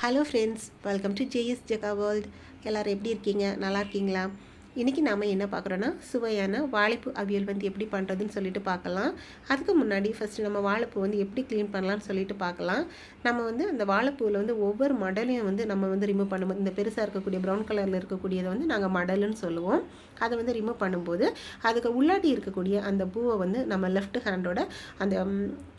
Hello friends welcome to JS Jega world எல்லோரும் எப்படி இருக்கீங்க? நல்லா இருக்கீங்களா? இன்றைக்கி நாம் என்ன பார்க்குறோன்னா சுவையான வாழைப்பூ அவியல் வந்து எப்படி பண்ணுறதுன்னு சொல்லிட்டு பார்க்கலாம். அதுக்கு முன்னாடி ஃபஸ்ட்டு நம்ம வாழைப்பூ வந்து எப்படி க்ளீன் பண்ணலாம்னு சொல்லிட்டு பார்க்கலாம். நம்ம வந்து அந்த வாழைப்பூவில் வந்து ஒவ்வொரு மடலையும் வந்து நம்ம வந்து ரிமூவ் பண்ணும்போது இந்த பெருசாக இருக்கக்கூடிய ப்ரௌன் கலரில் இருக்கக்கூடியதை வந்து நாங்கள் மடலுன்னு சொல்லுவோம். அதை வந்து ரிமூவ் பண்ணும்போது அதுக்கு உள்ளாடி இருக்கக்கூடிய அந்த பூவை வந்து நம்ம லெஃப்ட் ஹேண்டோட அந்த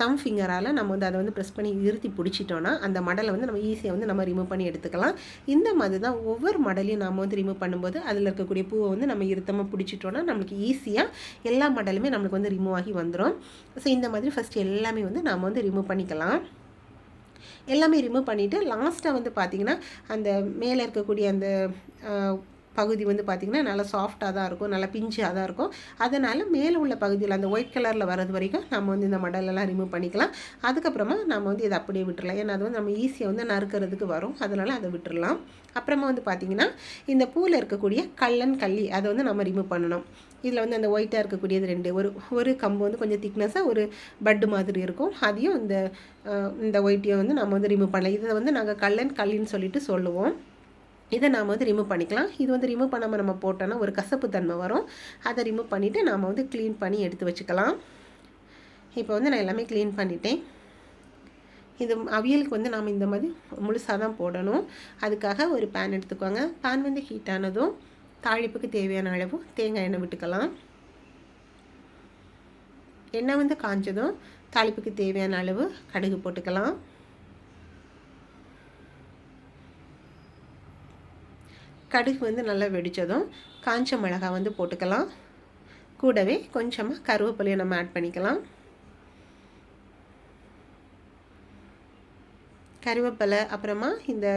தம் ஃபிங்கரால் நம்ம வந்து அதை வந்து ப்ரெஸ் பண்ணி இறுத்தி பிடிச்சிட்டோன்னா அந்த மடலை வந்து நம்ம ஈஸியாக வந்து நம்ம ரிமூவ் பண்ணி எடுத்துக்கலாம். இந்த மாதிரி தான் ஒவ்வொரு மடலையும் நம்ம வந்து ரிமூவ் பண்ணும்போது அதில் இருக்கக்கூடிய பூவை வந்து நம்ம இருத்தமாக பிடிச்சிட்டோன்னா நம்மளுக்கு ஈஸியாக எல்லா மடலுமே நம்மளுக்கு வந்து ரிமூவ் ஆகி வந்துடும் ஸோ இந்த மாதிரி ஃபஸ்ட்டு எல்லாமே வந்து நாம் வந்து ரிமூவ் பண்ணிக்கலாம். எல்லாமே ரிமூவ் பண்ணிவிட்டு லாஸ்ட்டாக வந்து பார்த்திங்கன்னா அந்த மேலே இருக்கக்கூடிய அந்த பகுதி வந்து பார்த்திங்கன்னா நல்லா சாஃப்டாக தான் இருக்கும் நல்லா பிஞ்சாக தான் இருக்கும். அதனால் மேலே உள்ள பகுதியில் அந்த ஒயிட் கலரில் வரது வரைக்கும் நம்ம வந்து இந்த மடலெல்லாம் ரிமூவ் பண்ணிக்கலாம். அதுக்கப்புறமா நம்ம வந்து இதை அப்படியே விட்டுடலாம் ஏன்னா அது வந்து நம்ம ஈஸியாக வந்து நறுக்கிறதுக்கு வரும். அதனால் அதை விட்டுடலாம் அப்புறமா வந்து பார்த்திங்கன்னா இந்த பூவில் இருக்கக்கூடிய கல்லன் கள்ளி அதை வந்து நம்ம ரிமூவ் பண்ணணும். இதில் வந்து அந்த ஒயிட்டாக இருக்கக்கூடியது ரெண்டு. ஒரு ஒரு கம்பு வந்து கொஞ்சம் திக்னஸாக ஒரு பட்டு மாதிரி இருக்கும். அதையும் இந்த இந்த ஒயிட்டையும் வந்து நம்ம வந்து ரிமூவ் பண்ணலாம். இதை வந்து நாங்கள் கல்லன் கல்லின்னு சொல்லிட்டு சொல்லுவோம். இதை நாம் வந்து ரிமூவ் பண்ணிக்கலாம். இது வந்து ரிமூவ் பண்ணாமல் நம்ம போட்டோன்னா ஒரு கசப்பு தன்மை வரும். அதை ரிமூவ் பண்ணிவிட்டு நாம் வந்து க்ளீன் பண்ணி எடுத்து வச்சுக்கலாம். இப்போ வந்து நான் எல்லாமே க்ளீன் பண்ணிட்டேன். இது அவியலுக்கு வந்து நாம் இந்த மாதிரி முழுசாக தான் போடணும். அதுக்காக ஒரு பேன் எடுத்துக்கோங்க. பேன் வந்து ஹீட் ஆனதும் தேவையான அளவு தேங்காய் எண்ணெய் விட்டுக்கலாம். எண்ணெய் வந்து காஞ்சதும் தாளிப்புக்கு தேவையான அளவு கடுகு போட்டுக்கலாம். கடுகு வந்து நல்லா வெடித்ததும் காஞ்ச மிளகாய் வந்து போட்டுக்கலாம். கூடவே கொஞ்சமாக கருவேப்பிலையை நம்ம ஆட் பண்ணிக்கலாம். கருவேப்பிலை அப்புறமா இந்த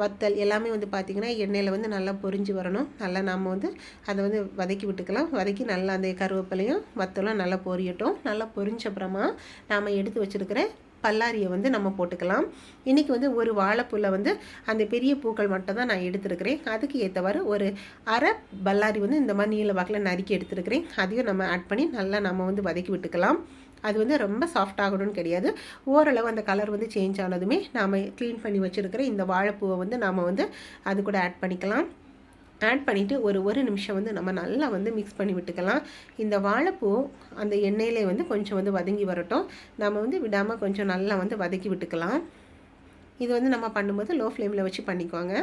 வத்தல் எல்லாமே வந்து பார்த்திங்கன்னா எண்ணெயில் வந்து நல்லா பொரிஞ்சு வரணும். நல்லா நாம் வந்து அதை வந்து வதக்கி விட்டுக்கலாம். வதக்கி நல்லா அந்த கருவேப்பிலையும் வத்தலும் நல்லா பொரியட்டும். நல்லா பொரிஞ்ச அப்புறமா நாம் எடுத்து வச்சுருக்கிற பல்லாரியை வந்து நம்ம போட்டுக்கலாம். இன்றைக்கி வந்து ஒரு வாழைப்பூவில் வந்து அந்த பெரிய பூக்கள் மட்டும் தான் நான் எடுத்துருக்கிறேன். அதுக்கு ஏற்றவாறு ஒரு அரை பல்லாரி வந்து இந்த மாதிரி நீல வாக்கில் நறுக்கி எடுத்துருக்கிறேன். அதையும் நம்ம ஆட் பண்ணி நல்லா நம்ம வந்து வதக்கி விட்டுக்கலாம். அது வந்து ரொம்ப சாஃப்ட் ஆகணும்னு கிடையாது. ஓரளவு அந்த கலர் வந்து சேஞ்ச் ஆனதுமே நாம் க்ளீன் பண்ணி வச்சுருக்கிற இந்த வாழைப்பூவை வந்து நாம் வந்து அது கூட ஆட் பண்ணிக்கலாம். ஆட் பண்ணிவிட்டு ஒரு ஒரு நிமிஷம் வந்து நம்ம நல்லா வந்து மிக்ஸ் பண்ணி விட்டுக்கலாம். இந்த வாழைப்பூ அந்த எண்ணெயிலே வந்து கொஞ்சம் வந்து வதங்கி வரட்டும். நம்ம வந்து விடாமல் கொஞ்சம் நல்லா வந்து வதக்கி விட்டுக்கலாம். இது வந்து நம்ம பண்ணும்போது லோ ஃப்ளேமில் வச்சு பண்ணிக்குவாங்க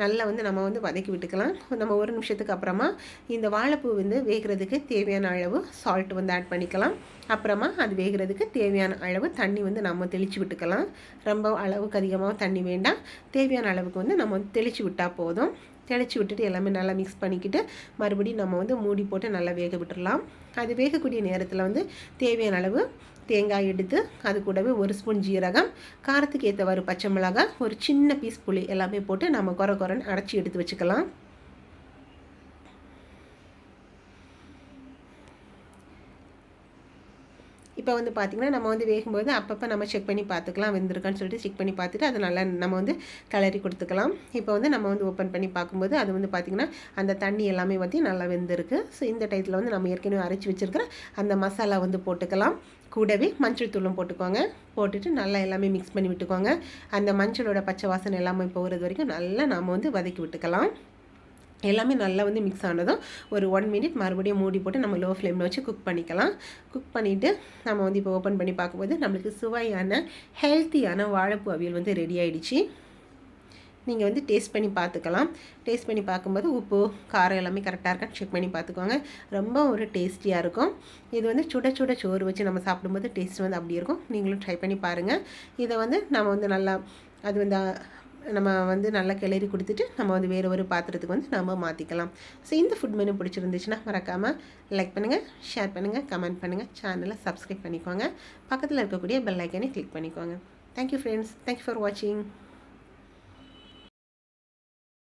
நல்லா வந்து நம்ம வந்து வதக்கி விட்டுக்கலாம். நம்ம ஒரு நிமிஷத்துக்கு அப்புறமா இந்த வாழைப்பூ வந்து வேகிறதுக்கு தேவையான அளவு சால்ட் வந்து ஆட் பண்ணிக்கலாம். அப்புறமா அது வேகிறதுக்கு தேவையான அளவு தண்ணி வந்து நம்ம தெளித்து விட்டுக்கலாம். ரொம்ப அளவுக்கு அதிகமாக தண்ணி வேண்டாம். தேவையான அளவுக்கு வந்து நம்ம தெளித்து விட்டால் போதும். கிளச்சி விட்டுட்டு எல்லாமே நல்லா மிக்ஸ் பண்ணிக்கிட்டு மறுபடியும் நம்ம வந்து மூடி போட்டு நல்லா வேக விட்டுடலாம் அது வேகக்கூடிய நேரத்தில் வந்து தேவையான அளவு தேங்காய் எடுத்து அது கூடவே ஒரு ஸ்பூன் ஜீரகம் காரத்துக்கு ஏற்றவாறு பச்சை மிளகாய் ஒரு சின்ன பீஸ் புளி எல்லாமே போட்டு நம்ம குறை குறைன்னு அடைச்சி எடுத்து வச்சுக்கலாம். இப்போ வந்து பார்த்திங்கன்னா நம்ம வந்து வேகும்போது அப்பப்போ நம்ம செக் பண்ணி பார்த்துக்கலாம் வெந்திருக்கான்னு சொல்லிட்டு செக் பண்ணி பார்த்துட்டு அதை நல்லா நம்ம வந்து கிளறி கொடுத்துக்கலாம். இப்போ வந்து நம்ம வந்து ஓப்பன் பண்ணி பார்க்கும்போது அது வந்து பார்த்திங்கன்னா அந்த தண்ணி எல்லாமே வந்து நல்லா வெந்திருக்கு. ஸோ இந்த டயத்தில் வந்து நம்ம ஏற்கனவே அரைச்சி வச்சுருக்கிற அந்த மசாலா வந்து போட்டுக்கலாம். கூடவே மஞ்சள் தூளும் போட்டுக்கோங்க. போட்டுட்டு நல்லா எல்லாமே மிக்ஸ் பண்ணி விட்டுக்கோங்க. அந்த மஞ்சளோட பச்சை வாசனை எல்லாமே போகிறது வரைக்கும் நல்லா நாம் வந்து வதக்கி விட்டுக்கலாம். எல்லாமே நல்லா வந்து மிக்ஸ் ஆனதும் ஒரு ஒன் மினிட் மறுபடியும் மூடி போட்டு நம்ம லோ ஃப்ளேமில் வச்சு குக் பண்ணிக்கலாம். குக் பண்ணிவிட்டு நம்ம வந்து இப்போ ஓப்பன் பண்ணி பார்க்கும்போது நம்மளுக்கு சுவையான ஹெல்த்தியான வாழைப்பூ அவியல் வந்து ரெடி ஆகிடுச்சு நீங்கள் வந்து டேஸ்ட் பண்ணி பார்த்துக்கலாம். டேஸ்ட் பண்ணி பார்க்கும்போது உப்பு காரம் எல்லாமே கரெக்டாக இருக்கான்னு செக் பண்ணி பார்த்துக்கோங்க. ரொம்ப ஒரு டேஸ்டியாக இருக்கும். இது வந்து சுட சுட சோறு வச்சு நம்ம சாப்பிடும்போது டேஸ்ட் வந்து அப்படி இருக்கும். நீங்களும் ட்ரை பண்ணி பாருங்கள் இதை வந்து நம்ம வந்து நல்லா அது வந்து நம்ம வந்து நல்லா கிளறி கொடுத்துட்டு நம்ம வந்து வேறு ஒரு பாத்திரத்துக்கு வந்து நம்ம மாற்றிக்கலாம் ஸோ இந்த ஃபுட் மெனு பிடிச்சிருந்துச்சுன்னா மறக்காமல் லைக் பண்ணுங்கள் ஷேர் பண்ணுங்கள் கமெண்ட் பண்ணுங்கள் சேனலை சப்ஸ்கிரைப் பண்ணிக்கோங்க. பக்கத்தில் இருக்கக்கூடிய பெல் ஐக்கனை கிளிக் பண்ணிக்கோங்க. தேங்க்யூ ஃப்ரெண்ட்ஸ் தேங்க்யூ ஃபார் வாட்சிங்